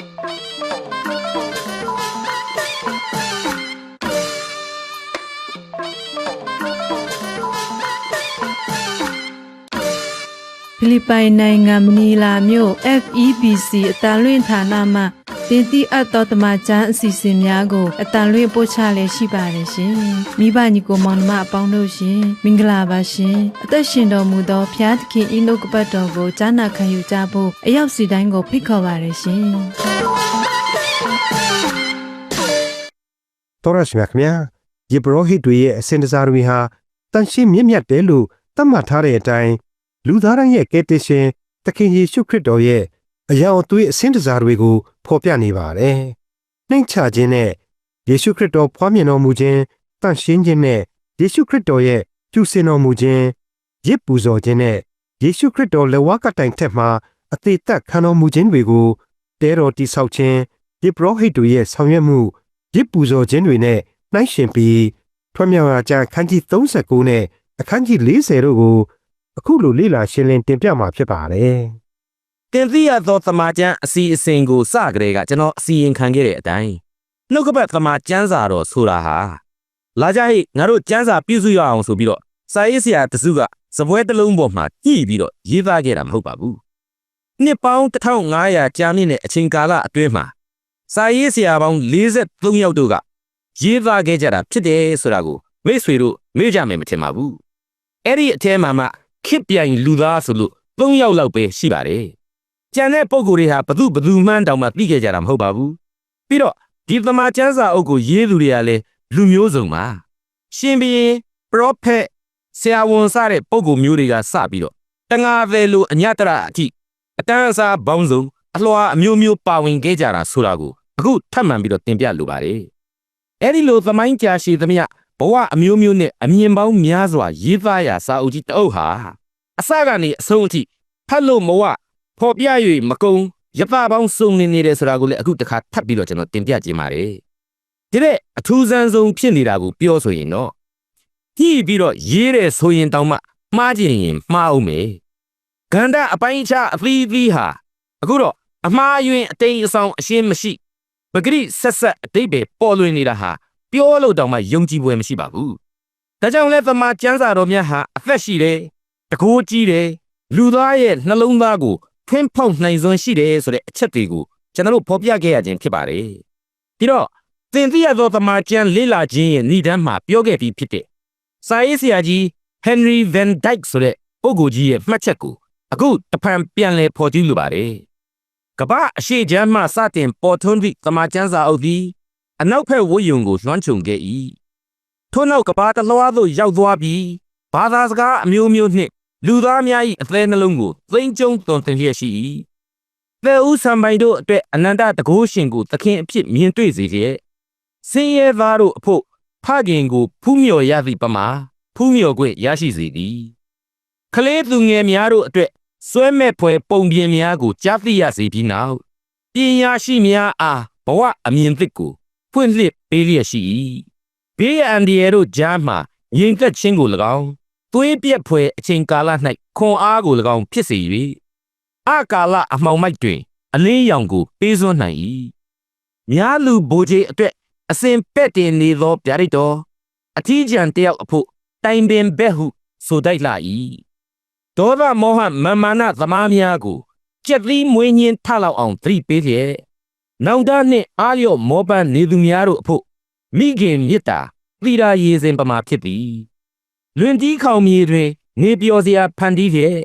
Música ဖိလစ်ပိုင်နိုင်ငံမနီလာမြို့ FEBC အတန်လွင့်ဌာနမှတင်တိအပ်သောတမချန်းအစီအစဉ်များကိုအတန်လွင့်ပို့ချလည်းရှိပါတယ်ရှင်။မိဘညီကိုမောင်နှမအပေါင်းတို့ရှင်မင်္ဂလာပါရှင်။အသက်ရှင်တော်မူသောဖျားသခင်ဤနှုတ်ကပတ်တော်ကိုကြားနာခံယူကြဖို့အရောက်စီတိုင်းကိုဖိတ်ခေါ်ပါတယ်ရှင်။တော်ရရှိမြခင်ဗျာယေဘရဟိတ်တွေရဲ့အစင်တစားတွေဟာတန်ရှင်းမြင့်မြတ်တယ်လို့သတ်မှတ်ထားတဲ့အတိုင်း လူသားတိုင်းရဲ့ကယ်တင်ရှင်သခင်ယေရှုခရစ်တော်ရဲ့အရာအသွေးအစင်တစားတွေကိုဖော်ပြနေပါတယ်။နှိမ့်ချခြင်းနဲ့ယေရှုခရစ်တော်ဖွားမြင်တော်မူခြင်းတန်ရှင်းခြင်းနဲ့ယေရှုခရစ်တော်ရဲ့ကျူစင်တော်မူခြင်းရစ်ပူဇော်ခြင်းနဲ့ယေရှုခရစ်တော်လက်ဝါးကတိုင်ထက်မှာအသေးသက်ခံတော်မူခြင်းတွေကိုတဲတော်တိဆောက်ခြင်းယေဘရဟိတ်တွေရဲ့ဆောင်ရွက်မှုရစ်ပူဇော်ခြင်းတွေနဲ့နှိုင်းယှဉ်ပြီးထွတ်မြောက်ရာကျမ်းအခန်းကြီး39နဲ့အခန်းကြီး40တို့ကို အခုလိုလေ့လာရှင်းလင်းတင်ပြမှာဖြစ်ပါတယ်။တင်သိရသောသမာကျမ်းအစီအစဉ်ကိုစကြတဲ့ကကျွန်တော်အစီရင်ခံခဲ့တဲ့အတိုင်းနှုတ်ကပတ်သမာကျမ်းစာတော်ဆိုတာဟာလာကြဟိငါတို့ကျမ်းစာပြုစုရအောင်ဆိုပြီးတော့စာရေးဆရာတစုကစပွဲတစ်လုံးပေါ်မှာညှိပြီးတော့ရေးသားခဲ့တာမဟုတ်ပါဘူးနှစ်ပေါင်း1500ကြာမြင့်တဲ့အချိန်ကာလအတွင်းမှာစာရေးဆရာပေါင်း43ယောက်တို့ကရေးသားခဲ့ကြတာဖြစ်တယ်ဆိုတာကိုမိတ်ဆွေတို့မေ့ကြမယ်မထင်ပါဘူးအဲ့ဒီအထဲမှာမှ ခစ်ပြိုင်လူသားဆိုလို့3ယောက်လောက်ပဲရှိပါတယ်ကျန်တဲ့ပုံကိုယ်တွေဟာဘသူဘသူမှန်းတောင်မှသိခဲ့ကြတာမဟုတ်ပါဘူးပြီးတော့ဒီသမာကျမ်းစာအုပ်ကိုရေးသူတွေကလည်းလူမျိုးစုံပါရှင်ဘီရင်ပရောဖက်ဆရာဝန်စတဲ့ပုံကိုယ်မျိုးတွေကစပြီးတော့တငါသည်လိုအညတရအထိအတန်းအစားဘောင်းစုံအလွှာအမျိုးမျိုးပါဝင်ခဲ့ကြတာဆိုတာကိုအခုထပ်မံပြီးတော့တင်ပြလိုပါတယ်အဲ့ဒီလိုသမိုင်းကြာရှည်သမျှ ဘဝအမျိုးမျိုးနဲ့အမြင်ပေါင်းများစွာရေးသားရာစာအုပ်ကြီးတစ်အုပ်ဟာအစကနေအဆုံးအထိဖတ်လို့မဝဖော်ပြ၍မကုံရပပေါင်းစုံနေနေတယ်ဆိုတာကိုလည်းအခုတစ်ခါထပ်ပြီးတော့ကျွန်တော်တင်ပြခြင်းပါတယ်ဒီတဲ့အထူးဆန်းဆုံးဖြစ်နေတာကိုပြောဆိုရင်တော့ကြည့်ပြီးတော့ရေးတယ်ဆိုရင်တောင်မှမှားကြည့်ရင်မှားအောင်မယ်ဂန္ဓာအပိုင်းအခြားအသီးသီးဟာအခုတော့အမှားယွင်းအတိမ်အဆောင်အရှင်းမရှိပဂရိဆက်ဆက်အတိတ်ပဲပေါ်လွင်နေတာဟာ ပြောလို့တောင်မှယုံကြည်ပွဲမရှိပါဘူးဒါကြောင့်လဲသမာကျမ်းစာတော်များဟာအသက်ရှိတယ်တကိုးကြီးတယ်လူသားရဲ့နှလုံးသားကိုဖွင့်ဖောက်နိုင်စွမ်းရှိတယ်ဆိုတဲ့အချက်တွေကိုကျွန်တော်တို့ဖော်ပြခဲ့ရခြင်းဖြစ်ပါတယ်။ဒီတော့သင်သိရသောသမာကျမ်းလေ့လာခြင်းရဲ့ဏ္ဍန်မှာပြောခဲ့ပြီးဖြစ်တဲ့စာရေးဆရာကြီး Henry Van Dyke ဆိုတဲ့ပုဂ္ဂိုလ်ကြီးရဲ့မှတ်ချက်ကိုအခုတဖန်ပြန်လည်ဖော်ကြည့်လိုပါတယ်။ကမ္ဘာအရှိချမ်းမှစတင်ပေါ်ထွန်းသည့်သမာကျမ်းစာအုပ်သည် အနောက်ဘက်ဝိယုံကိုလွှမ်းခြုံခဲ့၏။ထို့နောက်ကမ္ဘာတစ်လွှားသို့ရောက်သွားပြီးဘာသာစကားအမျိုးမျိုးနှင့်လူသားများ၏အသေးနှလုံးကိုသိမ့်ကျုံသွန်သင်လျက်ရှိ၏။သေဦးဆံပိုင်တို့အတွက်အနန္တတကုရှင်ကိုသခင်အဖြစ်မြင်တွေ့စေလျက်ဆင်းရဲသားတို့အဖို့ဖခင်ကိုဖူးမြော်ရသည့်ပမာဖူးမြော်ခွင့်ရရှိစေသည်။ကလေးသူငယ်များတို့အတွက်စွဲမဲ့ဖွယ်ပုံပြင်များကိုကြားသိရစေပြီးနောက်ပညာရှိများအားဘဝအမြင်သစ်ကို ဖွင့်လှစ်ပေးလျက်ရှိ၏။ဘေးအန္တရာယ်တို့ကြားမှာရင်သက်ခြင်းကို၎င်းသွေးပြက်ဖွယ်အချိန်ကာလ၌ခွန်အားကို၎င်းဖြစ်စေ၍အကာလအမှောင်မိုက်တွင် အလင်းရောင်ကိုပေးစွန်းနိုင်၏များလူဘိုးကြီးအတွက်အစဉ်ပဲ့တင်နေသောဗျာဒိတ်တော်အထီးကျန်တယောက်အဖို့တိုင်ပင်ဘက်ဟုဆိုတိုက်လာ၏ဒေါသမောဟမမာနသမားများကိုကြက်သီးမွေးညင်းထလောက်အောင်သတိပေးလျက် နောင်တနှင့်အာလျော့မောပန်းနေသူများတို့အဖို့မိခင်မြစ်တာသီရာရေစဉ်ပမာဖြစ်သည်လွင်တီးခေါင်မြေတွင် နေပျော်စရာဖန်တီးတဲ့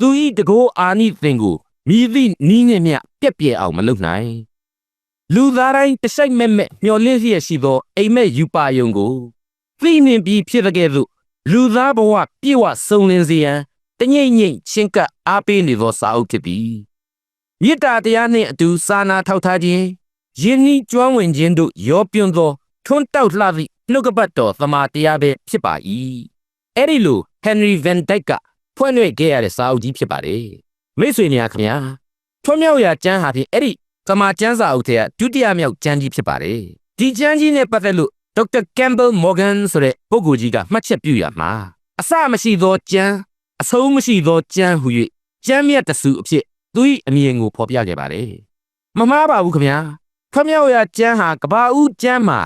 သူဤတကိုးအာနိသင်ကိုမြည်သည့်နီးနှင့်မြပြက်ပြဲအောင်မလုပ်နိုင်လူသားတိုင်းတစိုက်မဲ့မဲ့မျောလင့်လျက်ရှိသောအိမ်မက်ယူပါယုံကိုသိနှင်ပြီးဖြစ်တဲ့ကဲ့သို့လူသားဘဝပြည့်ဝစုံလင်စေရန်တငိမ့်ငိမ့်ချင်းကပ်အားပေးနေသောစာအုပ်ဖြစ်သည် မေတ္တာတရားနှင့်အတူစာနာထောက်ထားခြင်းယဉ်ဤကျွမ်းဝင်ခြင်းတို့ရောပြွန်းသောထွန်းတောက်လှသည့်နှုတ်ကပတ်တော်သမာတရားပဲဖြစ်ပါ၏အဲ့ဒီလို Henry Van Dyke ကဖွင့်ရွက်ခဲ့ရတဲ့စာအုပ်ကြီးဖြစ်ပါတယ်မိတ်ဆွေများခင်ဗျာထွန်းမြောက်ရာကျမ်းဟာဖြင့်အဲ့ဒီသမာကျမ်းစာအုပ်ထဲကဒုတိယမြောက်ကျမ်းကြီးဖြစ်ပါတယ်ဒီကျမ်းကြီးနဲ့ပတ်သက်လို့ Dr. Campbell Morgan ဆိုတဲ့ပုဂ္ဂိုလ်ကြီးကမှတ်ချက်ပြုရမှာအစမရှိသောကျမ်းအဆုံးမရှိသောကျမ်းဟု၍ကျမ်းမြတ်တစုအဖြစ် သူ၏အမြင်ကိုဖော်ပြခဲ့ပါတယ်မမှားပါဘူးခင်ဗျာထွမြောက်ရာကျမ်းဟာကဘာဦးကျမ်းမှာ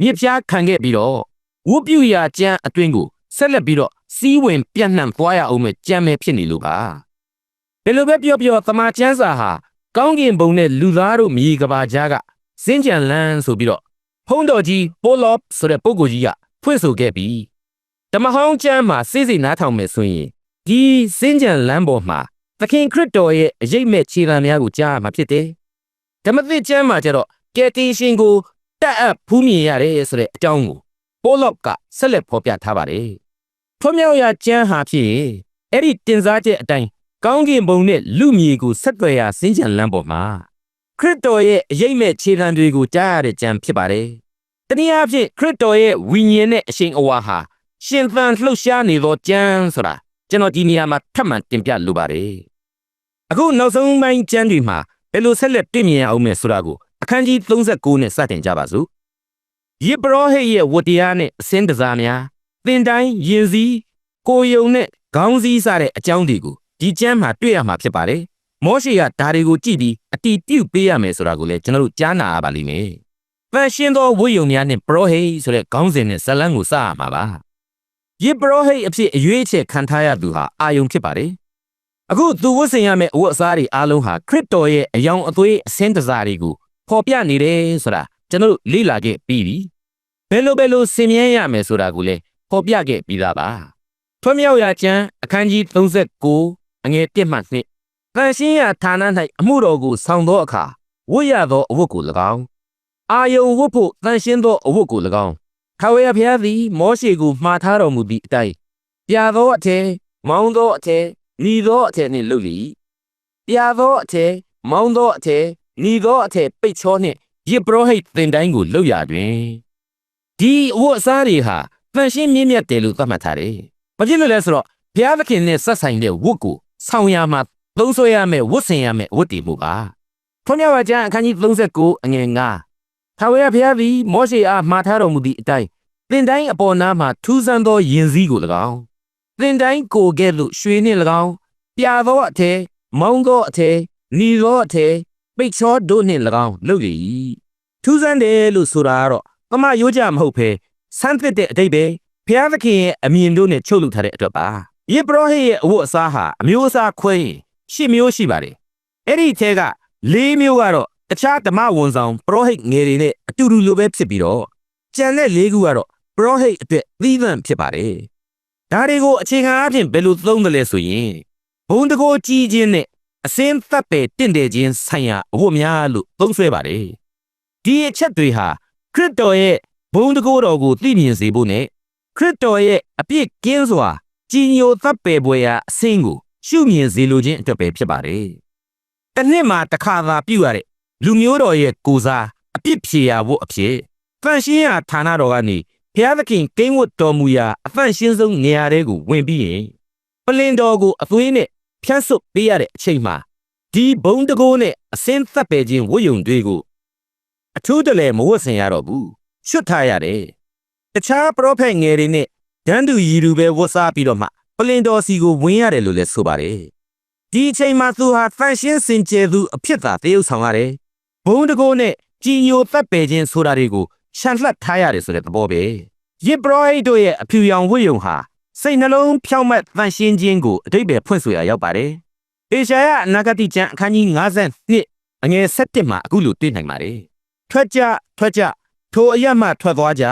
မြစ်ဖျားခံခဲ့ပြီးတော့ဝုတ်ပြူရာကျမ်းအတွင်းကိုဆက်လက်ပြီးတော့စီးဝင်ပြန့်နှံ့သွားရအောင်မဲ့ကျမ်းပဲဖြစ်နေလို့ပါဘယ်လိုပဲပြောပြောသမာကျမ်းစာဟာကောင်းကင်ဘုံနဲ့လူသားတို့မြေကဘာကြားကစင်ကြံလန်းဆိုပြီးတော့ဖုံးတော်ကြီးပိုလော့ဆိုတဲ့ပုဂ္ဂိုလ်ကြီးကဖွင့်ဆိုခဲ့ပြီးဓမ္မဟောင်းကျမ်းမှာစိစိနားထောင်မယ်ဆိုရင်ဒီစင်ကြံလန်းပေါ်မှာ သခင်ခရစ်တော်ရဲ့အရေးမဲ့ခြေလှမ်းများကိုကြားရမှာဖြစ်တယ်ဓမ္မသစ်ကျမ်းမှာကျတော့ကယ်တင်ရှင်ကိုတက်အပ်ဖူးမြင်ရတယ်ဆိုတဲ့အကြောင်းကိုပိုလော့ကဆက်လက်ဖော်ပြထားပါတယ်ထွမြောက်ရာကျမ်းဟာဖြစ်ရင်အဲ့ဒီတင်စားချက်အတိုင်းကောင်းကင်ဘုံနဲ့လူမြေကိုဆက်သွယ်ရာစင်ကြံလန်းပေါ်မှာခရစ်တော်ရဲ့အရေးမဲ့ခြေလှမ်းတွေကိုကြားရတဲ့ကျမ်းဖြစ်ပါတယ်တနည်းအားဖြင့်ခရစ်တော်ရဲ့ဝိညာဉ်နဲ့အရှင်အဝါဟာရှင်သန်လှုပ်ရှားနေသောကျမ်းဆိုတာ ကျွန်တော်ဒီနေရာမှာထပ်မံတင်ပြလိုပါတယ်အခုနောက်ဆုံးပိုင်းကျမ်းတွေမှာဘယ်လိုဆက်လက်တွေ့မြင်ရအောင်မယ်ဆိုတာကိုအခန်းကြီး39နဲ့စတင်ကြပါစို့ယေဘရဟိတ်ရဲ့ဝတ္တရားနဲ့အစင်းတစားများသင်တိုင်းယင်စည်းကိုယုံနဲ့ခေါင်းစည်းစတဲ့အကြောင်းတွေကိုဒီကျမ်းမှာတွေ့ရမှာဖြစ်ပါတယ်မောရှေကဒါတွေကိုကြည့်ပြီးအတီးပြုတ်ပေးရမယ်ဆိုတာကိုလည်းကျွန်တော်တို့ကြားနာရပါလိမ့်မယ်။ပန်ရှင်းသောဝိယုံများနဲ့ပရောဟိတ်ဆိုတဲ့ခေါင်းစဉ်နဲ့ဇလန်းကိုစရမှာပါ။ ယေဘရဟိတ်အဖြစ်အရွေးချယ်ခံထားရသူဟာအာယုံဖြစ်ပါတယ်။အခုသူဝတ်ဆင်ရမယ့်အဝတ်အစားတွေအားလုံးဟာခရစ်တော်ရဲ့အယောင်အသွေးအစင်းတစားတွေကိုဖော်ပြနေတယ်ဆိုတာကျွန်တော်တို့လေ့လာခဲ့ပြီးပြီ။ဘယ်လိုဘယ်လိုဆင်မြဲရမယ်ဆိုတာကိုလည်းဖော်ပြခဲ့ပြီးသားပါ။ထွမြောက်ရာကျမ်းအခန်းကြီး39အငယ်1မှ2တန်ရှင်းရာဌာန၌အမှုတော်ကိုဆောင်သောအခါဝတ်ရသောအဝတ်ကို၎င်းအာယုံဝတ်ဖို့တန်ရှင်းသောအဝတ်ကို၎င်း ထာဝရဘုရားသည်မောရှေကိုမှားထားတော်မူသည့်အတိုင်းပြာသောအထည်မောင်းသောအထည်ညီသောအထည်နှင့်လုပ်လေ၏ပြာသောအထည်မောင်းသောအထည်ညီသောအထည်ပိတ်ချောနှင့်ယေဘရဟိတ်သင်တိုင်းကိုလုပ်ရတွင်ဒီအဝတ်အစားတွေဟာတန်ရှင်းမြင့်မြတ်တယ်လို့သတ်မှတ်ထားတယ်။ဘာဖြစ်လို့လဲဆိုတော့ဘုရားသခင်နဲ့ဆက်ဆိုင်တဲ့ဝတ်ကိုဆောင်ရမှာသုံးဆွဲရမယ်ဝတ်ဆင်ရမယ်ဝတ်တည်မှုပါ။ထွန်းမြတ်ဝါကျမ်းအခန်းကြီး39အငယ်9 ထာဝရဘုရားသည်မောရှေအားမှားထားတော်မူသည့်အတိုင်းသင်တိုင်းအပေါ်နားမှထူးဆန်းသောယင်စည်းကို၎င်းသင်တိုင်းကိုကဲ့သို့ရွှေနှင့်၎င်းပြာသောအထည်မောင်းသောအထည်နီသောအထည်ပိတ်ချောတို့နှင့်၎င်းလုပ်လေ၏ထူးဆန်းတယ်လို့ဆိုတာကတော့ပမရိုးကြမဟုတ်ဘဲဆန်းသစ်တဲ့အတိတ်ပဲဘုရားသခင်ရဲ့အမြင်တို့နဲ့ချုပ်လုပ်ထားတဲ့အတွက်ပါယေဘရဟိရဲ့အဝတ်အစားဟာအမျိုးအစားခွဲရင်ရှစ်မျိုးရှိပါတယ်အဲ့ဒီထဲကလေးမျိုးကတော့ တခြားဓမ္မဝန်ဆောင်ပရောဟိတ်ငယ်တွေနဲ့အတူတူလိုပဲဖြစ်ပြီးတော့ကြံတဲ့လေးခုကတော့ပရောဟိတ်အတွက်သီးသန့်ဖြစ်ပါတယ်ဒါတွေကိုအခြေခံအဖြစ်ဘယ်လိုသုံးတယ်လဲဆိုရင်ဘုံတကိုကြီးခြင်းနဲ့အစင်းသက်ပဲတင့်တယ်ခြင်းဆိုင်ရာအဝတ်များလို့သုံးဆွဲပါတယ်ဒီအချက်တွေဟာခရစ်တော်ရဲ့ဘုံတကိုတော်ကိုသိမြင်စေဖို့နဲ့ခရစ်တော်ရဲ့အပြစ်ကင်းစွာကြည်ညိုသက်ပဲပွဲရာအစင်းကိုရှုမြင်စေလိုခြင်းအတွက်ပဲဖြစ်ပါတယ်။တစ်နှစ်မှာတစ်ခါသာပြုရတဲ့ လူမျိုးတော်ရဲ့ကိုစားအပြစ်ဖြေရာဖို့အဖြစ်ဖန်ရှင်းရာဌာနတော်ကနေဘုရားသခင်ကိန်းဝတ်တော်မူရာအဖန်ရှင်းဆုံးနေရာတွေကိုဝင်ပြီးရင်ပလင်တော်ကိုအသွေးနဲ့ဖြန်းဆုပ်ပေးရတဲ့အချိန်မှာဒီဘုံတကိုးနဲ့အစင်းသက်ပဲခြင်းဝတ်ယုံတွေကိုအထူးတလဲမဝတ်ဆင်ရတော့ဘူးချွတ်ထားရတယ်တခြားပရောဖက်ငယ်တွေနဲ့ဒန်းတူရီတူပဲဝတ်စားပြီးတော့မှပလင်တော်စီကိုဝင်ရတယ်လို့လည်းဆိုပါတယ်ဒီအချိန်မှာသူဟာဖန်ရှင်းစင်ကြယ်သူအဖြစ်သာတရုပ်ဆောင်ရတယ် ဘုံတကိုးနဲ့ကြည်ညိုသက်ပဲခြင်းဆိုတာတွေကိုရှန်လှတ်ထားရတယ်ဆိုတဲ့သဘောပဲယေဘရဟိတ်တို့ရဲ့အဖြူရောင်ဝတ်ယုံဟာစိတ်နှလုံးဖြောင့်မတ်တန်ရှင်းခြင်းကိုအတိတ်ပဲဖွင့်ဆိုရရောက်ပါတယ်အေရှာယအနာဂတိကျမ်းအခန်းကြီး52အငယ်7မှာအခုလိုတွေ့နိုင်ပါတယ်ထွက်ကြထွက်ကြထိုအရမှထွက်သွားကြ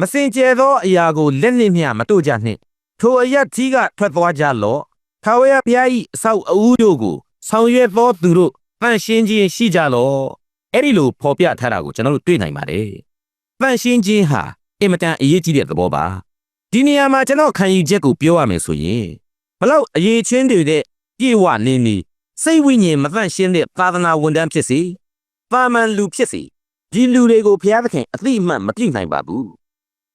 မစင်ကြဲသောအရာကိုလက်နှင့်မျှမတို့ကြနှင့်ထိုအရကြီးကထွက်သွားကြလော့ထာဝရဘုရား၏အဆောက်အဦတို့ကိုဆောင်ရွက်သောသူတို့ တန်ရှင်းခြင်းရှိကြလော့အဲ့ဒီလိုဖော်ပြထားတာကိုကျွန်တော်တို့တွေ့နိုင်ပါတယ်တန်ရှင်းခြင်းဟာအင်မတန်အရေးကြီးတဲ့သဘောပါဒီနေရာမှာကျွန်တော်ခံယူချက်ကိုပြောရမယ်ဆိုရင်ဘလောက်အရေးချင်းတွေတဲ့ပြေဝနေနေစိတ်ဝိညာဉ်မတန့်ရှင်းတဲ့သာသနာဝန်ထမ်းဖြစ်စီပါမန်လူဖြစ်စီဒီလူတွေကိုဘုရားသခင်အသိအမှတ်မပြုနိုင်ပါဘူး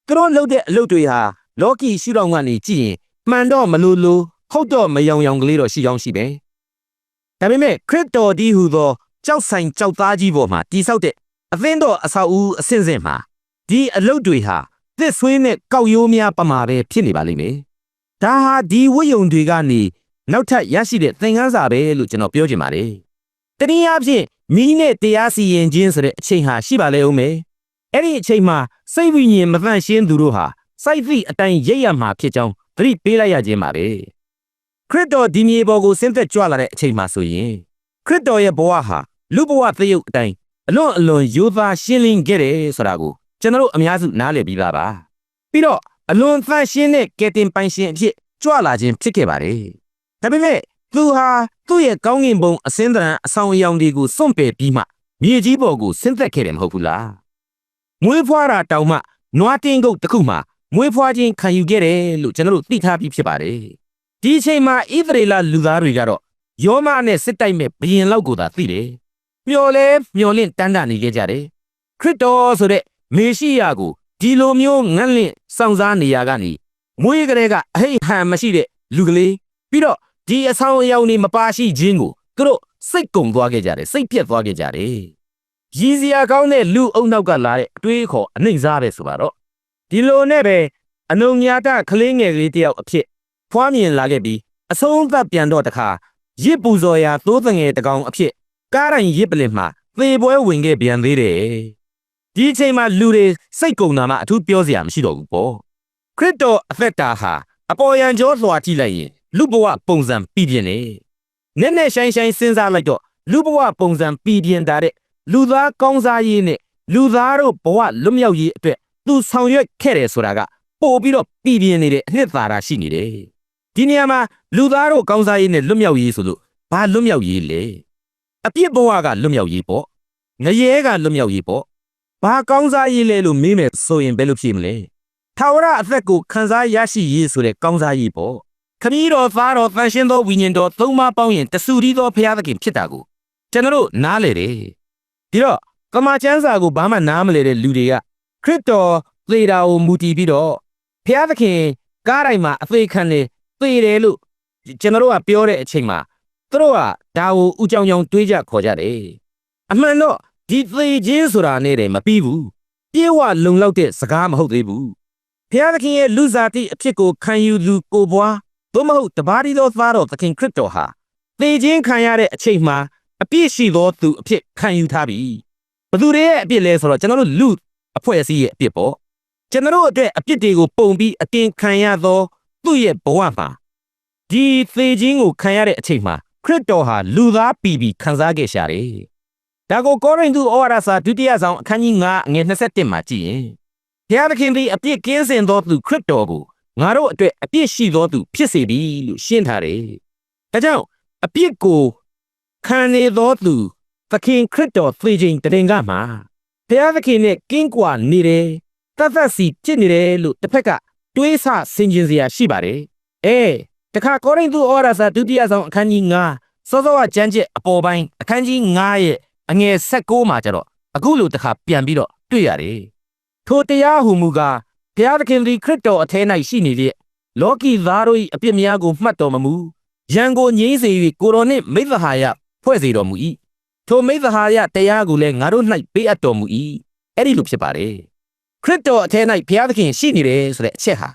သူတို့လုပ်တဲ့အလုပ်တွေဟာလောကီရှုထောင့်ကနေကြည့်ရင်မှန်တော့မလို့လို့ဟုတ်တော့မယောင်ယောင်ကလေးတော့ရှိအောင်ရှိပဲ ဒါပေမဲ့ခရစ်တော်ဒီဟူသောကြောက်ဆိုင်ကြောက်သားကြီးပေါ်မှာတိဆောက်တဲ့အသင်းတော်အဆောက်အဦအဆင့်ဆင့်မှာဒီအလုပ်တွေဟာသစ်ဆွေးနဲ့ကောက်ရိုးများပမာပဲဖြစ်နေပါလိမ့်မယ်ဒါဟာဒီဝိယုံတွေကနေနောက်ထပ်ရရှိတဲ့သင်ခန်းစာပဲလို့ကျွန်တော်ပြောချင်ပါတယ်တနည်းအားဖြင့်မိနဲ့တရားစီရင်ခြင်းဆိုတဲ့အချိန်ဟာရှိပါလေဦးမယ်အဲ့ဒီအချိန်မှာစိတ်ဝိညာဉ်မသန့်ရှင်းသူတို့ဟာစိုက်သည့်အတိုင်းရိပ်ရမှာဖြစ်ကြောင်းသတိပေးလိုက်ရခြင်းပါပဲ ခရစ်တော်ဒီမြေပေါ်ကိုဆင်းသက်ကြွလာတဲ့အချိန်မှာဆိုရင်ခရစ်တော်ရဲ့ဘဝဟာလူဘဝသရုပ်အတိုင်းအလွန်အလွန်ရိုးသားရှင်းလင်းခဲ့တယ်ဆိုတာကိုကျွန်တော်တို့အများစုနားလည်ပြီးသားပါပြီးတော့အလွန်သန့်ရှင်းတဲ့ကယ်တင်ပိုင်ရှင်အဖြစ်ကြွလာခြင်းဖြစ်ခဲ့ပါတယ်ဒါပေမဲ့သူဟာသူ့ရဲ့ကောင်းကင်ဘုံအစင်းသဏ္ဍာန်အဆောင်အယောင်တွေကိုစွန့်ပယ်ပြီးမှမြေကြီးပေါ်ကိုဆင်းသက်ခဲ့တယ်မဟုတ်ဘူးလားမွေးဖွားတာတောင်မှနွားတင်းကုတ်တစ်ခုမှမွေးဖွားခြင်းခံယူခဲ့တယ်လို့ကျွန်တော်တို့သိထားပြီးဖြစ်ပါတယ် ဒီအချိန်မှာဣသရေလလူသားတွေကတော့ယောမနဲ့စစ်တိုက်မဲ့ဘရင်လောက်ကိုသာသိတယ်မျော်လဲမျော်လင့်တန်းတနေခဲ့ကြတယ်ခရစ်တော်ဆိုတဲ့မေရှိယကိုဒီလိုမျိုးငန့်လင့်စောင့်စားနေရကနေမွေးကလေးကအဟိဟန်မရှိတဲ့လူကလေးပြီးတော့ဒီအဆောင်အယောင်နေမပါရှိခြင်းကိုသူတို့စိတ်ကုံသွားခဲ့ကြတယ်စိတ်ပြက်သွားခဲ့ကြတယ်ရည်စရာကောင်းတဲ့လူအုံနောက်ကလာတဲ့အတွေးခေါ်အနှိမ့်စားပဲဆိုပါတော့ဒီလိုနဲ့ပဲအနုညာတကလေးငယ်ကလေးတယောက်အဖြစ် ဖွားမြင်လာခဲ့ပြီးအဆုံးသတ်ပြန်တော့တခါရစ်ပူဇော်ရာသိုးတငယ်တကောင်အဖြစ်ကားတိုင်ရစ်ပလင်မှာသေပွဲဝင်ခဲ့ပြန်သေးတယ်ဒီအချိန်မှာလူတွေစိတ်ကုံတာမှအထူးပြောစရာမရှိတော့ဘူးပေါ့ခရစ်တော်အသက်တာဟာအပေါ်ယံကျော်စွာကြည့်လိုက်ရင်လူဘဝပုံစံပြီးပြင်းနေနက်နက်ရှိုင်းရှိုင်းစဉ်းစားလိုက်တော့လူဘဝပုံစံပြီးပြင်းတာတဲ့လူသားကောင်းစားရေးနဲ့လူသားတို့ဘဝလွတ်မြောက်ရေးအတွက်သူဆောင်ရွက်ခဲ့တယ်ဆိုတာကပို့ပြီးတော့ပြီးပြင်းနေတဲ့အနှစ်သာရရှိနေတယ် ဒီနေရာမှာလူသားတို့ကောင်းစားရေးနဲ့လွတ်မြောက်ရေးဆိုလို့ဘာလွတ်မြောက်ရေးလဲအပြစ်ဘဝကလွတ်မြောက်ရေးပေါ့ငရဲကလွတ်မြောက်ရေးပေါ့ဘာကောင်းစားရေးလဲလို့မေးမယ်ဆိုရင်ဘယ်လိုဖြေမလဲထာဝရအသက်ကိုခံစားရရှိရေးဆိုတဲ့ကောင်းစားရေးပေါ့ခမည်းတော်သားတော်တန်ရှင်းသောဝိညာဉ်တော်သုံးပါးပေါင်းရင်တဆူတီးသောဖရာသခင်ဖြစ်တာကိုကျွန်တော်တို့နားလေတယ်ဒီတော့ကမာချမ်းစာကိုဘာမှနားမလဲတဲ့လူတွေကခရစ်တော်သေတာကိုမူတည်ပြီးတော့ဖရာသခင်ကားတိုင်းမှာအသေးခံနေ သေတယ်လို့ကျွန်တော်တို့ကပြောတဲ့အချိန်မှာသူတို့ကဒါကိုဥကြောင်ကြောင်တွေးကြခေါ်ကြတယ်အမှန်တော့ဒီသေခြင်းဆိုတာနဲ့တည်းမပြီးဘူးပြေဝလုံလောက်တဲ့စကားမဟုတ်သေးဘူးဖရာသခင်ရဲ့လူစားတိအဖြစ်ကိုခံယူလူကိုပွားသို့မဟုတ်တပါးဒီသောသားတော်သခင်ခရစ်တော်ဟာသေခြင်းခံရတဲ့အချိန်မှာအပြစ်ရှိသောသူအဖြစ်ခံယူထားပြီဘသူတွေရဲ့အပြစ်လဲဆိုတော့ကျွန်တော်တို့လူအဖွဲ့အစည်းရဲ့အပြစ်ပေါ့ကျွန်တော်တို့အတွက်အပြစ်တွေကိုပုံပြီးအတင်ခံရသော သူ့ရဲ့ဘဝမှာဒီသေခြင်းကိုခံရတဲ့အချိန်မှာခရစ်တော်ဟာလူသားပြည်ပြီးခံစားခဲ့ရှာတယ်ဒါကိုကောရိန္သုဩဝါဒစာဒုတိယဆောင်အခန်းကြီး9အငယ်27မှာကြည့်ရင်ဘုရားသခင်သည်အပြစ်ကင်းစင်သောသူခရစ်တော်ကိုငါတို့အတွက်အပြစ်ရှိသောသူဖြစ်စေပြီလို့ရှင်းထားတယ်။ဒါကြောင့်အပြစ်ကိုခံနေသောသူသခင်ခရစ်တော်သေခြင်းတရင်ကမှာဘုရားသခင်နဲ့ကင်းကွာနေတယ်တတ်သက်စီဖြစ်နေတယ်လို့တစ်ဖက်က တွေးဆဆင်ခြင်စရာရှိပါတယ်။အဲတခါကောရိန္သုဩဝါဒစာဒုတိယဆောင်အခန်းကြီး9စောစောကကျမ်းကျက်အပေါ်ပိုင်းအခန်းကြီး9ရဲ့အငယ်16မှာကျတော့အခုလိုတခါပြန်ပြီးတော့တွေ့ရတယ်။ထိုတရားဟူမူကားဘုရားသခင်သည်ခရစ်တော်အထဲ၌ရှိနေတဲ့လောကီသားတို့၏အပြစ်များကိုမှတ်တော်မမူရန်ကိုငြိမ့်စေ၍ကိုတော်နှင့်မိသဟာယဖွဲ့စေတော်မူ၏ထိုမိသဟာယတရားကိုလည်းငါတို့၌ပေးအပ်တော်မူ၏အဲ့ဒီလိုဖြစ်ပါတယ် ခရစ်တော်အထဲ၌ဘုရားသခင်ရှိနေတယ်ဆိုတဲ့အချက်ဟာ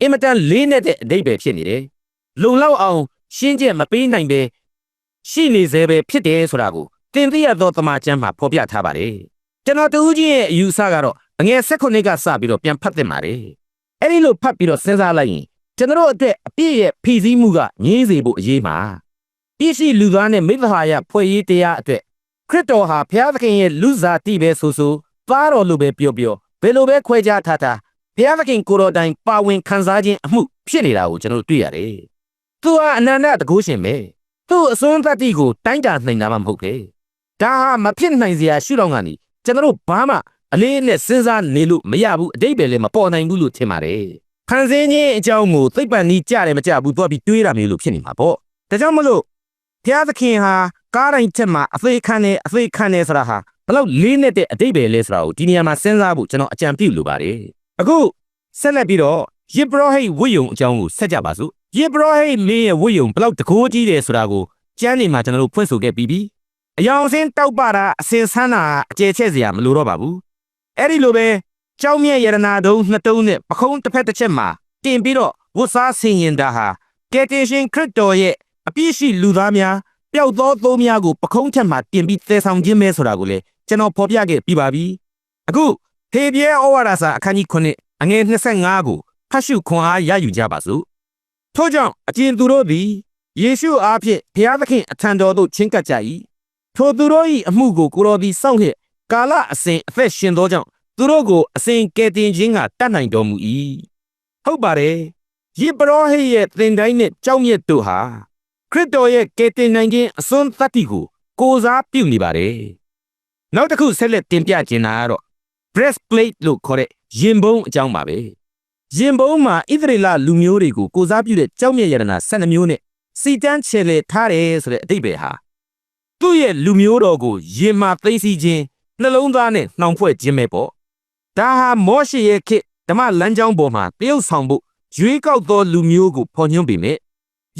အင်မတန်လေးနက်တဲ့အဓိပ္ပာယ်ဖြစ်နေတယ်လုံလောက်အောင်ရှင်းချက်မပေးနိုင်ပဲရှိနေသေးပဲဖြစ်တယ်ဆိုတာကိုတင်ပြရသောတမန်ကျမ်းမှာဖော်ပြထားပါတယ်ကျွန်တော်တူးချင်းရဲ့အယူဆကတော့အငယ်၁၉ကစပြီးတော့ပြန်ဖတ်သင့်ပါတယ်အဲ့ဒီလိုဖတ်ပြီးတော့စဉ်းစားလိုက်ရင်ကျွန်တော်တို့အသက်အပြည့်ရဲ့ဖြည့်ဆည်းမှုကငြင်းစေဖို့အရေးမှာပြည့်ရှိလူသားနဲ့မိသဟာယဖွဲ့ရေးတရားအတွက်ခရစ်တော်ဟာဘုရားသခင်ရဲ့လူစားတိပဲဆိုဆိုသားတော်လိုပဲပြောပြောဘ ယ်လိုပဲခွဲခြားထားထားဘုရားသခင်ကိုယ်တော်တိုင်ပါဝင်ခံစားခြင်းအမှုဖြစ်နေတာကိုကျွန်တော်တို့တွေ့ရတယ်။သူဟာအနန္တတကုရှင်ပဲ။သူ့အစွမ်းသတ္တိကိုတိုင်းတာနိုင်တာမှမဟုတ်ပဲ။ဒါဟာမဖြစ်နိုင်စရာရှုထောင့်ကနေကျွန်တော်တို့ဘာမှအလေးနဲ့စဉ်းစားနေလို့မရဘူးအတိတ်ပဲလည်းမပေါ်နိုင်ဘူးလို့ထင်ပါတယ်။ခံစင်းခြင်းအကြောင်းကိုသိပ္ပံနီးကြတယ်မကြဘူးသွားပြီးတွေးတာမျိုးလို့ဖြစ်နေမှာပေါ့။ဒါကြောင့်မလို့ဘုရားသခင်ဟာကားတိုင်းချက်မှာအသေးခံနေအသေးခံနေဆိုတာဟာ ဘလောက်လေးနဲ့တဲ့အတိတ်ပဲလဲဆိုတာကိုဒီနေရာမှာစဉ်းစားဖို့ကျွန်တော်အကြံပြုလိုပါတယ်။အခုဆက်လက်ပြီးတော့ယေဘရဟိတ်ဝိယုံအကြောင်းကိုဆက်ကြပါစို့။ယေဘရဟိတ်မင်းရဲ့ဝိယုံဘလောက်တကိုးကြီးတယ်ဆိုတာကိုကျမ်းနေမှာကျွန်တော်တို့ဖွင့်ဆိုခဲ့ပြီးပြီ။အယောင်စင်းတောက်ပတာအစင်ဆန်းတာအကျယ်ချက်စရာမလိုတော့ပါဘူး။အဲ့ဒီလိုပဲကြောင်းမြတ်ယရနာတုံးနှစ်တုံးနဲ့ပခုံးတစ်ဖက်တစ်ချက်မှာတင်ပြီးတော့ဝတ်စားဆင်ရင်တာဟာကယ်တင်ရှင်ခရစ်တော်ရဲ့အပြည့်ရှိလူသားများတပျောက်သောသုံးများကိုပခုံးထက်မှတင်ပြီးသယ်ဆောင်ခြင်းပဲဆိုတာကိုလည်း ကျွန်တော်ဖော်ပြခဲ့ပြီးပါပြီအခုဖေပြဲဩဝါဒစာအခန်းကြီး9အငယ်25ကိုဖတ်ရှုခွန်အားရယူကြပါစို့ထို့ကြောင့်အကျဉ်သူတို့သည်ယေရှုအားဖြင့်ဘုရားသခင်အထံတော်သို့ချဉ်ကပ်ကြ၏ထိုသူတို့၏အမှုကိုကိုတော်သည်စောင့်လျက်ကာလအစဉ်အသက်ရှင်သောကြောင့်သူတို့ကိုအစဉ်ကယ်တင်ခြင်းကတတ်နိုင်တော်မူ၏ဟုတ်ပါတယ်ယေဘရဟိရဲ့သင်တိုင်းနဲ့ကြောက်မြတ်တို့ဟာခရစ်တော်ရဲ့ကယ်တင်နိုင်ခြင်းအစွန်းသတ္တိကိုကိုးစားပြုနေပါတယ် နောက်တစ်ခုဆက်လက်တင်ပြခြင်းတာကတော့ breastplate လို့ခေါ်တဲ့ရင်ဘုံအကြောင်းပါပဲရင်ဘုံမှာဣသရေလလူမျိုးတွေကိုကိုးစားပြုတဲ့ကြောက်မြတ်ယရနာ12မျိုးနဲ့စီတန်းချေလေထားတယ်ဆိုတဲ့အတိတ်ပဲဟာသူ့ရဲ့လူမျိုးတော်ကိုရင်မှာသိသိခြင်းနှလုံးသားနဲ့နှောင်ဖွဲ့ခြင်းပဲပေါ့ဒါဟာမောရှေရဲ့ခေတ်ဓမ္မလမ်းကြောင်းပေါ်မှာတရုပ်ဆောင်ဖို့ရွေးကောက်သောလူမျိုးကိုဖော်ညွှန်းပေမဲ့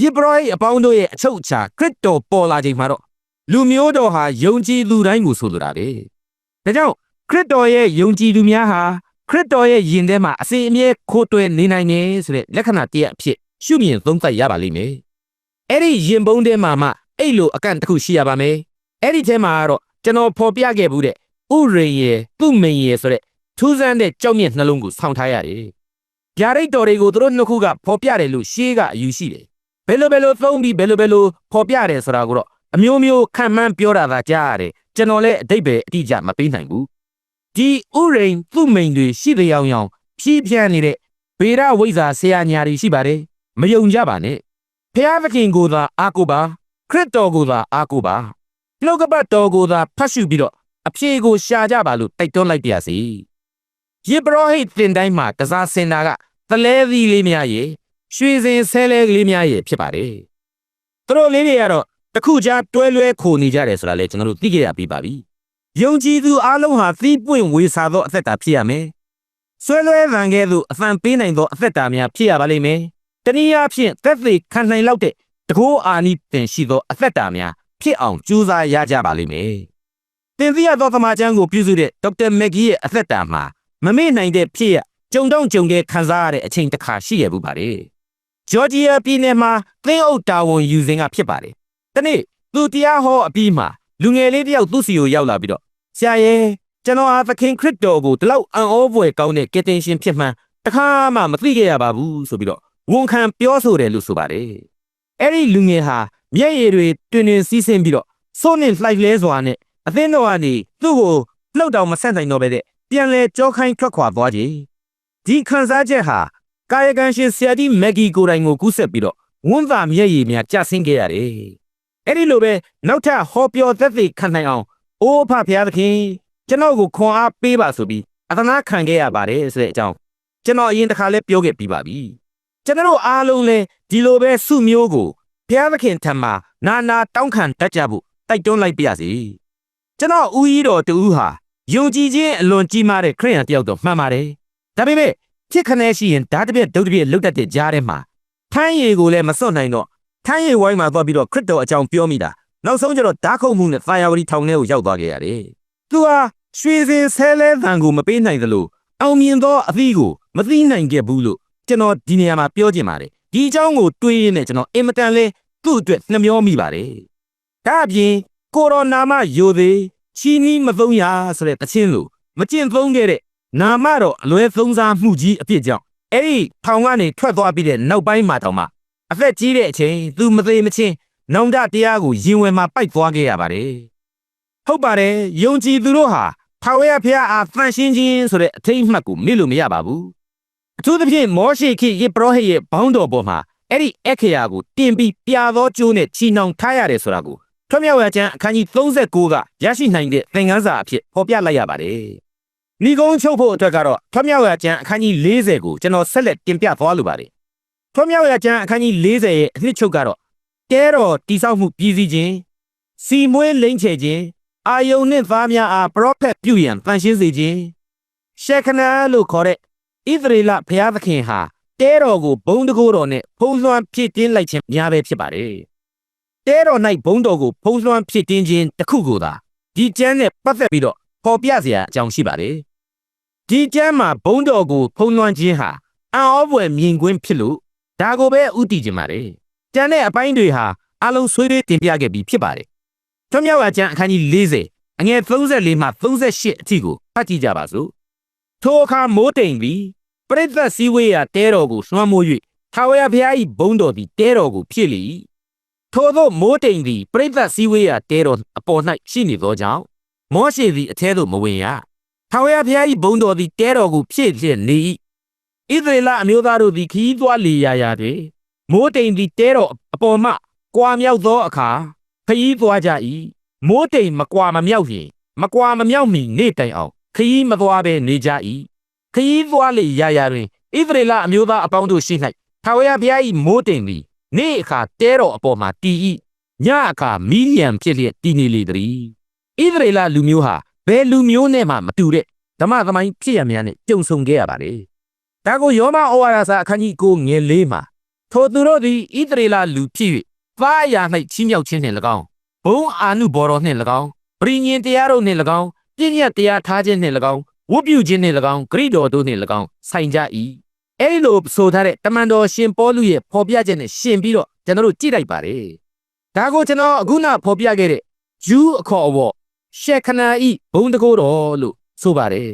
ယေဘရဟိအပေါင်းတို့ရဲ့အချုပ်အခြာခရစ်တော်ပေါ်လာချိန်မှာတော့ လူမျိုးတော်ဟာယုံကြည်သူတိုင်းကိုဆိုလိုတာပဲဒါကြောင့်ခရစ်တော်ရဲ့ယုံကြည်သူများဟာခရစ်တော်ရဲ့ယင်ထဲမှာအစဉ်အမြဲခိုးတွယ်နေနိုင်တယ်ဆိုတဲ့လက္ခဏာတစ်ရပ်အဖြစ်ရှုမြင်သုံးသပ်ရပါလိမ့်မယ်အဲ့ဒီယင်ပုံးထဲမှာမှအဲ့လိုအကန့်တစ်ခုရှိရပါမယ်အဲ့ဒီထဲမှာကတော့ကျွန်တော်ဖော်ပြခဲ့ဘူးတဲ့ဥရိယေသူ့မိန်ယေဆိုတဲ့ထူးဆန်းတဲ့ကြောက်မြင့်နှလုံးကိုဆောင်းထားရတယ်ဗျာဒိတ်တော်တွေကိုသူတို့နှစ်ခုကဖော်ပြတယ်လို့ရှေးကအယူရှိတယ်ဘယ်လိုဘယ်လိုသုံးပြီးဘယ်လိုဘယ်လိုဖော်ပြတယ်ဆိုတာကိုတော့ အမျိုးမျိုးခံမှန်းပြောတာသာကြားရတယ်ကျွန်တော်လည်းအတိတ်ပဲအတိအကျမပေးနိုင်ဘူးဒီဥရိန်သူ့မိန်တွေရှိတဲ့အောင်အောင်ဖြည်းဖြန်းနေတဲ့ဗေဒဝိဇ္ဇာဆရာညာတွေရှိပါတယ်မယုံကြပါနဲ့ဖျားသခင်ကိုသာအားကိုးပါခရစ်တော်ကိုသာအားကိုးပါနှုတ်ကပတ်တော်ကိုသာဖတ်ရှုပြီးတော့အဖြေကိုရှာကြပါလို့တိုက်တွန်းလိုက်ပါရစေယေဘရဟိတ်တင်တိုင်းမှာတစားစင်တာကသလဲသီးလေးများရေရွှေစင်ဆဲလဲကလေးများရေဖြစ်ပါတယ်သူတို့လေးတွေကတော့ တစ်ခုကြားတွဲလွဲခိုနေကြတယ်ဆိုတာလေကျွန်တော်တို့သိကြရပြီးပါပြီယုံကြည်သူအလုံးဟာသီးပွင့်ဝေစာသောအသက်တာဖြစ်ရမယ်ဆွဲလွဲဗန်ကဲသို့အဖန်ပေးနိုင်သောအသက်တာများဖြစ်ရပါလိမ့်မယ်တနည်းအားဖြင့်သက်သေခံနိုင်လောက်တဲ့တကိုးအာနိသင်ရှိသောအသက်တာများဖြစ်အောင်ကြိုးစားရကြပါလိမ့်မယ်သင်သိရသောသမာကျမ်းကိုပြုစုတဲ့ဒေါက်တာမက်ဂီရဲ့အသက်တာမှာမမေ့နိုင်တဲ့ဖြစ်ရကြုံတောင့်ကြုံခဲ့ခံစားရတဲ့အချိန်တစ်ခါရှိရဘူးပါတယ်ဂျော်ဂျီယာပြည်နယ်မှာသင်းအုပ်တာဝန်ယူစဉ်ကဖြစ်ပါတယ် တနေ့သူတရားဟောအပြီးမှာလူငယ်လေးတယောက်သူ့စီကိုရောက်လာပြီးတော့ဆရာရဲ့ကျွန်တော်ဟာသခင်ခရစ်တော်ကိုဒီလောက်အံ့ဩဖွယ်ကောင်းတဲ့ကယ်တင်ရှင်ဖြစ်မှန်းတခါမှမသိခဲ့ရပါဘူးဆိုပြီးတော့ဝန်ခံပြောဆိုတယ်လို့ဆိုပါတယ်အဲ့ဒီလူငယ်ဟာမျက်ရည်တွေတွင်တွင်စီးဆင်းပြီးတော့စိုးနဲ့လှိုက်လဲစွာနဲ့အသင်းတော်ကနေသူ့ကိုလှုပ်တောင်မဆက်နိုင်တော့ပဲတဲ့ပြန်လဲကြောခိုင်းထွက်ခွာသွားကြဒီခံစားချက်ဟာကာယကံရှင်ဆရာကြီးမက်ဂီကိုတိုင်ကိုကူးဆက်ပြီးတော့ဝန်သာမျက်ရည်များကျဆင်းခဲ့ရတယ် အဲ့ဒီလိုပဲနောက်ထပ်ဟောပြောသက်သေခံနိုင်အောင်အိုးဖဖျားသခင်ကျွန်တော်ကိုခွန်အားပေးပါဆိုပြီးအသနာခံခဲ့ရပါတယ်ဆိုတဲ့အကြောင်းကျွန်တော်အရင်တစ်ခါလဲပြောခဲ့ပြီးပါပြီကျွန်တော်အားလုံးလဲဒီလိုပဲစုမျိုးကိုဘုရားသခင်ထံမှာနာနာတောင်းခံတတ်ကြဖို့တိုက်တွန်းလိုက်ပါရစေကျွန်တော်ဦးကြီးတော်တူဟာယုံကြည်ခြင်းအလွန်ကြီးမားတဲ့ခရိယန်တယောက်တော့မှန်ပါတယ်ဒါပေမဲ့ဖြစ်ခနဲရှိရင်ဓာတ်တစ်ပြက်ဒုတ်တစ်ပြက်လုတ်တတ်တဲ့ကြားထဲမှာထမ်းရည်ကိုလည်းမစွန့်နိုင်တော့ ထမ်းရည်ဝိုင်းမှာသွားပြီးတော့ခရစ်တော်အကြောင်းပြောမိတာနောက်ဆုံးကျတော့ဓာတ်ခုတ်မှုနဲ့သာယာဝတီထောင်ထဲကိုရောက်သွားခဲ့ရတယ်သူဟာရွှေစင်ဆဲလဲသံကိုမပေးနိုင်သလိုအောင်မြင်သောအသီးကိုမသိနိုင်ခဲ့ဘူးလို့ကျွန်တော်ဒီနေရာမှာပြောချင်ပါတယ်ဒီအကြောင်းကိုတွေးရင်းနဲ့ကျွန်တော်အင်မတန်လဲသူ့အတွက်နှမျောမိပါတယ်ဒါအပြင်ကိုရိုနာမယိုသေးချီနီးမသုံးရဆိုတဲ့တခြင်းလို့မကျင့်သုံးခဲ့တဲ့နာမတော့အလွဲသုံးစားမှုကြီးအဖြစ်ကြောင့်အဲ့ဒီထောင်ကနေထွက်သွားပြီးတဲ့နောက်ပိုင်းမှာတောင်မှ အသက်ကြီးတဲ့အချိန်သူမသေးမချင်းနောင်တတရားကိုရင်ဝင်မှာပိုက်သွားခဲ့ရပါတယ်ဟုတ်ပါတယ်ယုံကြည်သူတို့ဟာထာဝရဘုရားအားဖန်ရှင်းခြင်းဆိုတဲ့အထိတ်အမှတ်ကိုမေ့လို့မရပါဘူးအထူးသဖြင့်မောရှေခေတ်ယေဘရဟိရဲ့ဘောင်းတော်ပေါ်မှာအဲ့ဒီအခရာကိုတင်ပြီးပြာသောကျိုးနဲ့ချီနှောင်ထားရတယ်ဆိုတာကိုထွတ်မြောက်ရကျမ်းအခန်းကြီး39ကရရှိနိုင်တဲ့သင်ခန်းစာအဖြစ်ဖော်ပြလိုက်ရပါတယ်။ဏီကုန်းချုပ်ဖို့အတွက်ကတော့ထွတ်မြောက်ရကျမ်းအခန်းကြီး40ကိုကျွန်တော်ဆက်လက်တင်ပြသွားလိုပါတယ်။ ထွတ်မြောက်ရကျမ်းအခန်းကြီး40ရဲ့အနှစ်ချုပ်ကတော့တဲတော်တိဆောက်မှုပြည်စည်းခြင်းစီမွေးလိမ့်ချေခြင်းအာယုန်နှင့်သားများအားပရောဖက်ပြုရန်တန်ရှင်းစေခြင်းရှေခနာလို့ခေါ်တဲ့ဣသရေလဘုရားသခင်ဟာတဲတော်ကိုဘုံတကိုးတော်နဲ့ဖုံးလွှမ်းဖြစ်တင်းလိုက်ခြင်းများပဲဖြစ်ပါတယ်။တဲတော်၌ဘုံတော်ကိုဖုံးလွှမ်းဖြစ်တင်းခြင်းတစ်ခုကိုသာဒီကျမ်းနဲ့ပတ်သက်ပြီးတော့ပေါ်ပြစရာအကြောင်းရှိပါတယ်။ဒီကျမ်းမှာဘုံတော်ကိုဖုံးလွှမ်းခြင်းဟာအံ့ဩဖွယ်မြင်ကွင်းဖြစ်လို့ ဒါကိုပဲဥတည်ခြင်းပါတယ်။ကျမ်းတဲ့အပိုင်းတွေဟာအားလုံးဆွေးနွေးတင်ပြခဲ့ပြီးဖြစ်ပါတယ်။ထွန်းမြောက်ရာကျမ်းအခန်းကြီး40အငယ်34မှ38အထိကိုဖတ်ကြည့်ကြပါစို့။ထိုအခါမိုးတိမ်ပြီးပရိသတ်စည်းဝေးရာတဲတော်ကိုလွှမ်းမိုး၍ထာဝရဘုရား၏ဘုန်းတော်သည်တဲတော်ကိုဖြစ်လေ၏။ထိုသောမိုးတိမ်သည်ပရိသတ်စည်းဝေးရာတဲတော်အပေါ်၌ရှိနေသောကြောင့်မောရှေသည်အထဲသို့မဝင်ရ။ထာဝရဘုရား၏ဘုန်းတော်သည်တဲတော်ကိုဖြစ်လျက်နေ၏။ ဣသရေလအမျိုးသားတို့သည်ခရီးသွားလေရာရာတွင်မိုးတိမ်သည်တဲတော်အပေါ်မှကွာမြောက်သောအခါခရီးသွားကြ၏။မိုးတိမ်မကွာမမြောက်ရင်မကွာမမြောက်မီနေ့တိုင်အောင်ခရီးမသွားဘဲနေကြ၏။ခရီးသွားလေရာရာတွင်ဣသရေလအမျိုးသားအပေါင်းတို့ရှိ၌ထာဝရဘုရား၏မိုးတိမ်သည်နေ့အခါတဲတော်အပေါ်မှာတည်၏ညအခါမီးလျံဖြစ်လျက်တည်နေလေသည်ဣသရေလလူမျိုးဟာဘယ်လူမျိုးနဲ့မှမတူတဲ့ဓမ္မသမိုင်းဖြစ်ရများနဲ့ကြုံဆုံခဲ့ရပါတယ် ဒါကိုယောမဩဝါဒစာအခန်းကြီး9ငယ်၄မှာထိုသူတို့သည်ဣသရေလလူဖြစ်၍သားအရာ၌ချီးမြှောက်ခြင်းနှင့်၎င်းဘုံအာနုဘော်တော်နှင့်၎င်းပရိညင်တရားတို့နှင့်၎င်းပြည့်ညတ်တရားထားခြင်းနှင့်၎င်းဝတ်ပြုခြင်းနှင့်၎င်းဂရိတော်တို့နှင့်၎င်းဆိုင်ကြ၏အဲဒီလိုဆိုထားတဲ့တမန်တော်ရှင်ပေါလုရဲ့ဖော်ပြချက်နဲ့ရှင်ပြီးတော့ကျွန်တော်တို့ကြည့်လိုက်ပါတယ်ဒါကိုကျွန်တော်အခုနဖော်ပြခဲ့တဲ့ယူအခေါ်အဝေါ်ရှက်ခနာဤဘုံတကိုးတော်လို့ဆိုပါတယ်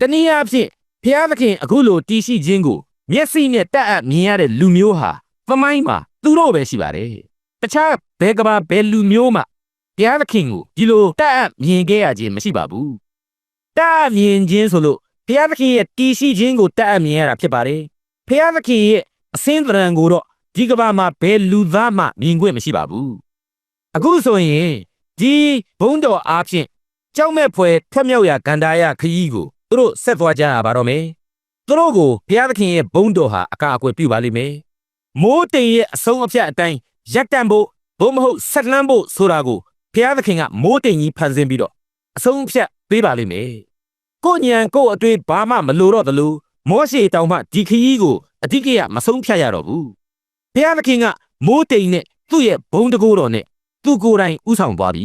တနည်းအားဖြင့် ဖျားသခင်အခုလိုတီးရှိခြင်းကိုမျက်စိနဲ့တက်အပ်မြင်ရတဲ့လူမျိုးဟာသမိုင်းမှာသူတို့ပဲရှိပါတယ်တခြားဘယ်ကဘာဘယ်လူမျိုးမှဘုရားသခင်ကိုဒီလိုတက်အပ်မြင်ခဲ့ရခြင်းမရှိပါဘူးတက်အပ်မြင်ခြင်းဆိုလို့ဘုရားသခင်ရဲ့တီးရှိခြင်းကိုတက်အပ်မြင်ရတာဖြစ်ပါတယ်ဘုရားသခင်ရဲ့အစင်းသဏ္ဍာန်ကိုတော့ဒီကဘာမှာဘယ်လူသားမှမြင်ခွင့်မရှိပါဘူးအခုဆိုရင်ဒီဘုံတော်အားဖြင့်ကြောက်မဲ့ဖွယ်ထက်မြောက်ရာဂန္ဓာယခရီးကို သူတို့ဆက်သွားကြရပါတော့မယ်သူတို့ကိုဘုရားသခင်ရဲ့ဘုံတော်ဟာအကာအကွယ်ပြုပါလိမ့်မယ်မိုးတိမ်ရဲ့အဆုံးအဖြတ်အတိုင်းရက်တန့်ဖို့ဘုံမဟုတ်ဆက်လန်းဖို့ဆိုတာကိုဘုရားသခင်ကမိုးတိမ်ကြီးဖန်ဆင်းပြီးတော့အဆုံးအဖြတ်ပေးပါလိမ့်မယ်ကိုညံကိုအတွေ့ဘာမှမလိုတော့သလိုမောရှေတောင်မှဒီခရီးကိုအတိကရမဆုံးဖြတ်ရတော့ဘူးဘုရားသခင်ကမိုးတိမ်နဲ့သူ့ရဲ့ဘုံတကိုးတော်နဲ့သူ့ကိုယ်တိုင်ဥဆောင်သွားပြီ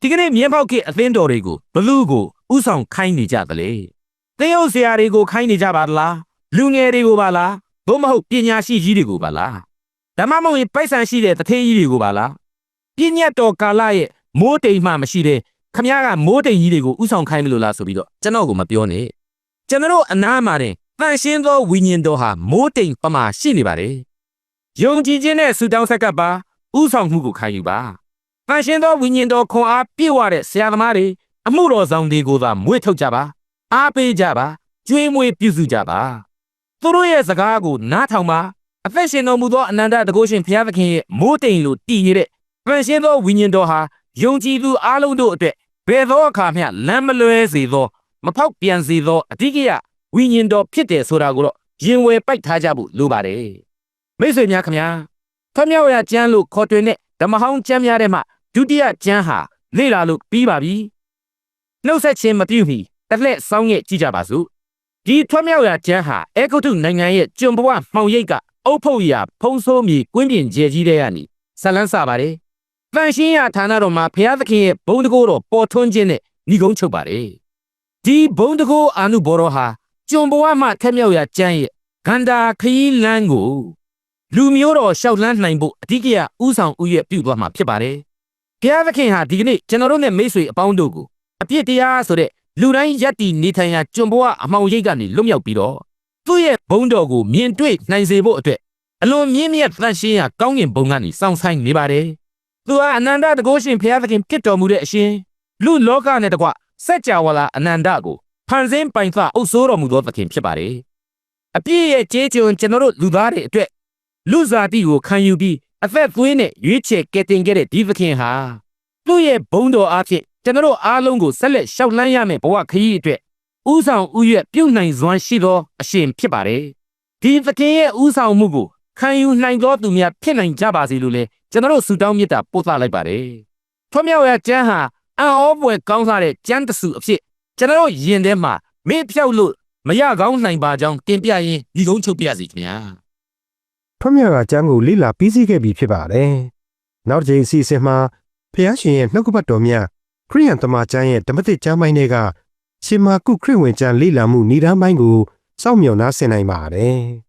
ဒီကနေ့မြင်းပေါက်ကအသင်းတော်တွေကိုဘလူးကို ဥဆောင်ခိုင်းနေကြသလဲသင်းရုပ်ဆရာတွေကိုခိုင်းနေကြပါလားလူငယ်တွေကိုပါလားဘုမဟုတ်ပညာရှိကြီးတွေကိုပါလားဓမ္မမဟုတ်ရင်ပိုက်ဆံရှိတဲ့တထေးကြီးတွေကိုပါလားပညာတော်ကာလရဲ့မိုးတိမ်မှမရှိတဲ့ခမည်းကမိုးတိမ်ကြီးတွေကိုဥဆောင်ခိုင်းမလို့လားဆိုပြီးတော့ကျွန်တော်ကမပြောနဲ့ကျွန်တော်အနားမှာတင်တန်ရှင်းသောဝိညာဉ်တော်ဟာမိုးတိမ်ပမာရှိနေပါတယ်ယုံကြည်ခြင်းနဲ့ဆုတောင်းဆက်ကပ်ပါဥဆောင်မှုကိုခံယူပါတန်ရှင်းသောဝိညာဉ်တော်ခွန်အားပြည့်ဝတဲ့ဆရာသမားတွေ အမှုတော်ဆောင်တွေကိုသာမွေးထုတ်ကြပါအားပေးကြပါကျွေးမွေးပြုစုကြပါသူတို့ရဲ့စကားကိုနားထောင်ပါအသက်ရှင်တော်မူသောအနန္တတကုရှင်ဘုရားသခင်ရဲ့မိုးတိမ်လိုတည်ရတဲ့တန်ရှင်းသောဝိညာဉ်တော်ဟာယုံကြည်သူအလုံးတို့အတွက်ဘယ်သောအခါမျှလမ်းမလွဲစေသော မဖောက်ပြန်စေသောအတိကရဝိညာဉ်တော်ဖြစ်တယ်ဆိုတာကိုတော့ရင်ဝယ်ပိုက်ထားကြဖို့လိုပါတယ်မိတ်ဆွေများခင်ဗျာဖမြောက်ရကျမ်းလို့ခေါ်တွင်တဲ့ဓမ္မဟောင်းကျမ်းများထဲမှာဒုတိယကျမ်းဟာလေ့လာလို့ပြီးပါပြီ နှုတ်ဆက်ခြင်းမပြုမီတစ်လက်စောင်းရဲ့ကြည့်ကြပါစို့ဒီထွမြောက်ရကျမ်းဟာအဲဂုတ်တုနိုင်ငံရဲ့ကျွံဘဝမှောင်ရိပ်ကအုပ်ဖုတ်ရာဖုံးဆိုးမြေကွင်းပြင်ကျဲကြီးတဲ့ကနေဇလန်းစပါတယ်တန်ရှင်းရဌာနတော်မှာဘုရားသခင်ရဲ့ဘုံတကိုးတော်ပေါ်ထွန်းခြင်းနဲ့ညီကုန်းချုပ်ပါတယ်ဒီဘုံတကိုးအာနုဘော်တော်ဟာကျွံဘဝမှထက်မြောက်ရကျမ်းရဲ့ဂန္ဓာခရီးလန်းကိုလူမျိုးတော်ရှောက်လန်းနိုင်ဖို့အဓိကရဥဆောင်ဥရဲ့ပြုသွားမှာဖြစ်ပါတယ်ဘုရားသခင်ဟာဒီကနေ့ကျွန်တော်တို့နဲ့မိတ်ဆွေအပေါင်းတို့ကို အပြစ်တရားဆိုတဲ့လူတိုင်းယက်တီနေထိုင်ရာကျွံဘဝအမောင်ရိပ်ကနေလွတ်မြောက်ပြီးတော့သူ့ရဲ့ဘုံတော်ကိုမြင်တွေ့နိုင်စေဖို့အတွက်အလွန်မြင့်မြတ်သန့်ရှင်းရာကောင်းကင်ဘုံကနေစောင့်ဆိုင်နေပါတယ်။သူဟာအနန္တတကုရှင်ဘုရားသခင်ဖြစ်တော်မူတဲ့အရှင်လူလောကနဲ့တကွစัจ java လာအနန္တကိုဖန်ဆင်းပိုင်သအုပ်စိုးတော်မူသောသခင်ဖြစ်ပါတယ်။အပြည့်ရဲ့ကျေးကျွန်ကျွန်တော်တို့လူသားတွေအတွက်လူစားတိကိုခံယူပြီးအသက်သွင်းနဲ့ရွေးချယ်ကယ်တင်ခဲ့တဲ့ဒီသခင်ဟာသူ့ရဲ့ဘုံတော်အားဖြင့် ကျွန်တော်တို့အားလုံးကိုဆက်လက်ရှောက်လန်းရမယ့်ဘဝခရီးအတွက်ဥဆောင်ဥရွက်ပြုတ်နိုင်စွမ်းရှိသောအရှင်ဖြစ်ပါတယ်။ဒီသခင်ရဲ့ဥဆောင်မှုကိုခံယူနိုင်သောသူများဖြစ်နိုင်ကြပါစေလို့လည်းကျွန်တော်တို့ဆုတောင်းမေတ္တာပို့သလိုက်ပါတယ်။ထွမြောက်ရကျမ်းဟာအံ့ဩဖွယ်ကောင်းစားတဲ့ကျမ်းတစုအဖြစ်ကျွန်တော်တို့ယင်ထဲမှာမေ့ဖြောက်လို့မရကောင်းနိုင်ပါကြောင်းတင်ပြရင်းဒီကုန်းချုပ်ပြစီခင်ဗျာ။ထွတ်မြောက်ရာကျမ်းကိုလေ့လာပြီးစီးခဲ့ပြီဖြစ်ပါတယ်။နောက်တစ်ချိန်အစီအစဉ်မှာဖျားရှင်ရဲ့နှုတ်ကပတ်တော်မြတ်ခ ရိယန်တမန်ကျမ်းရဲ့ဓမ္မသစ်ကျမ်းပိုင်းတွေကရှင်မာကုခရစ်ဝင်ကျမ်းလေ့လာမှုဏ္ဍာန်းပိုင်းကိုစောင့်မျှော်နားဆင်နိုင်ပါတယ်။